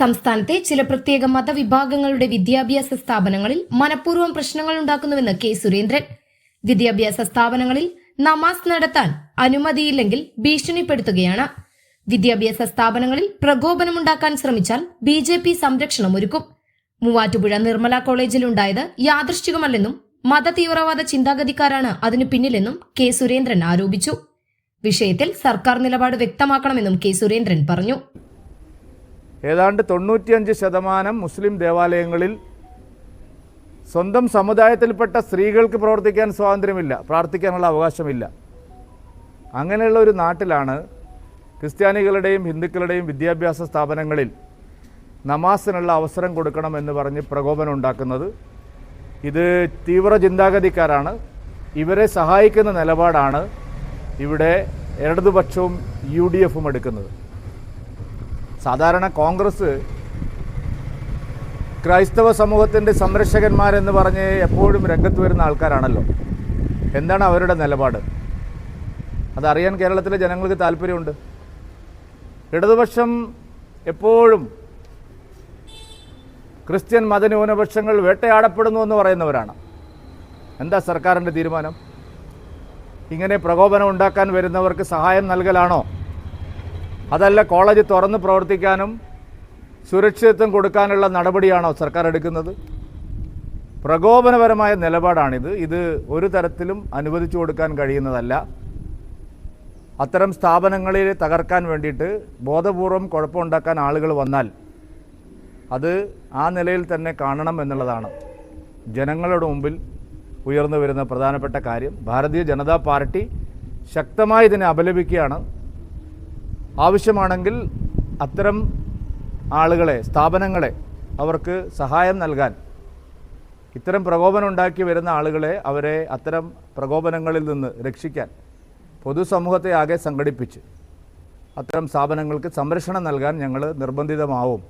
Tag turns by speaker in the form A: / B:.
A: സംസ്ഥാനത്തെ ചില പ്രത്യേക മതവിഭാഗങ്ങളുടെ വിദ്യാഭ്യാസ സ്ഥാപനങ്ങളിൽ മനഃപൂർവം പ്രശ്നങ്ങൾ ഉണ്ടാക്കുന്നുവെന്ന് കെ സുരേന്ദ്രൻ. വിദ്യാഭ്യാസ സ്ഥാപനങ്ങളിൽ നമാസ് നടത്താൻ അനുമതിയില്ലെങ്കിൽ ഭീഷണിപ്പെടുത്തുകയാണ്. വിദ്യാഭ്യാസ സ്ഥാപനങ്ങളിൽ പ്രകോപനമുണ്ടാക്കാൻ ശ്രമിച്ചാൽ ബി ജെ പി സംരക്ഷണം ഒരുക്കും മൂവാറ്റുപുഴ നിർമ്മല കോളേജിലുണ്ടായത് യാദൃശ്ചികമല്ലെന്നും മതതീവ്രവാദ ചിന്താഗതിക്കാരാണ് അതിനു പിന്നിലെന്നും കെ സുരേന്ദ്രൻ ആരോപിച്ചു. വിഷയത്തിൽ സർക്കാർ നിലപാട് വ്യക്തമാക്കണമെന്നും കെ സുരേന്ദ്രൻ പറഞ്ഞു.
B: ഏതാണ്ട് തൊണ്ണൂറ്റിയഞ്ച് ശതമാനം മുസ്ലിം ദേവാലയങ്ങളിൽ സ്വന്തം സമുദായത്തിൽപ്പെട്ട സ്ത്രീകൾക്ക് പ്രവർത്തിക്കാൻ സ്വാതന്ത്ര്യമില്ല പ്രാർത്ഥിക്കാനുള്ള അവകാശമില്ല. അങ്ങനെയുള്ള ഒരു നാട്ടിലാണ് ക്രിസ്ത്യാനികളുടെയും ഹിന്ദുക്കളുടെയും വിദ്യാഭ്യാസ സ്ഥാപനങ്ങളിൽ നമാസിനുള്ള അവസരം കൊടുക്കണമെന്ന് പറഞ്ഞ് പ്രകോപനം ഉണ്ടാക്കുന്നത്. ഇത് തീവ്ര ചിന്താഗതിക്കാരാണ്. ഇവരെ സഹായിക്കുന്ന നിലപാടാണ് ഇവിടെ ഇടതുപക്ഷവും യു ഡി എഫും എടുക്കുന്നത്. സാധാരണ കോൺഗ്രസ് ക്രൈസ്തവ സമൂഹത്തിന്റെ സംരക്ഷകന്മാരെന്ന് പറഞ്ഞ് എപ്പോഴും രംഗത്ത് വരുന്ന ആൾക്കാരാണല്ലോ. എന്താണ് അവരുടെ നിലപാട്? അതറിയാൻ കേരളത്തിലെ ജനങ്ങൾക്ക് താല്പര്യമുണ്ട്. ഇടതുപക്ഷം എപ്പോഴും ക്രിസ്ത്യൻ മതന്യൂനപക്ഷങ്ങൾ വേട്ടയാടപ്പെടുന്നു എന്ന് പറയുന്നവരാണ്. എന്താ സർക്കാരിന്റെ തീരുമാനം? ഇങ്ങനെ പ്രകോപനം ഉണ്ടാക്കാൻ വരുന്നവർക്ക് സഹായം നൽകലാണോ? അതല്ല കോളേജ് തുറന്ന് പ്രവർത്തിക്കാനും സുരക്ഷിതത്വം കൊടുക്കാനുള്ള നടപടിയാണോ സർക്കാർ എടുക്കുന്നത്? പ്രകോപനപരമായ നിലപാടാണിത്. ഇത് ഒരു തരത്തിലും അനുവദിച്ചു കൊടുക്കാൻ കഴിയുന്നതല്ല. അത്തരം സ്ഥാപനങ്ങളിൽ തകർക്കാൻ വേണ്ടിയിട്ട് ബോധപൂർവം കുഴപ്പമുണ്ടാക്കാൻ ആളുകൾ വന്നാൽ അത് ആ നിലയിൽ തന്നെ കാണണം എന്നുള്ളതാണ് ജനങ്ങളുടെ മുമ്പിൽ ഉയർന്നു വരുന്ന പ്രധാനപ്പെട്ട കാര്യം. ഭാരതീയ ജനതാ പാർട്ടി ശക്തമായി ഇതിനെ അപലപിക്കുകയാണ്. ആവശ്യമാണെങ്കിൽ അത്തരം ആളുകളെ സ്ഥാപനങ്ങളെ അവർക്ക് സഹായം നൽകാൻ ഇത്തരം പ്രകോപനം ഉണ്ടാക്കി വരുന്ന ആളുകളെ അവരെ അത്തരം പ്രകോപനങ്ങളിൽ നിന്ന് രക്ഷിക്കാൻ പൊതുസമൂഹത്തെ ആകെ സംഘടിപ്പിച്ച് അത്തരം സ്ഥാപനങ്ങൾക്ക് സംരക്ഷണം നൽകാൻ ഞങ്ങൾ നിർബന്ധിതമാവും.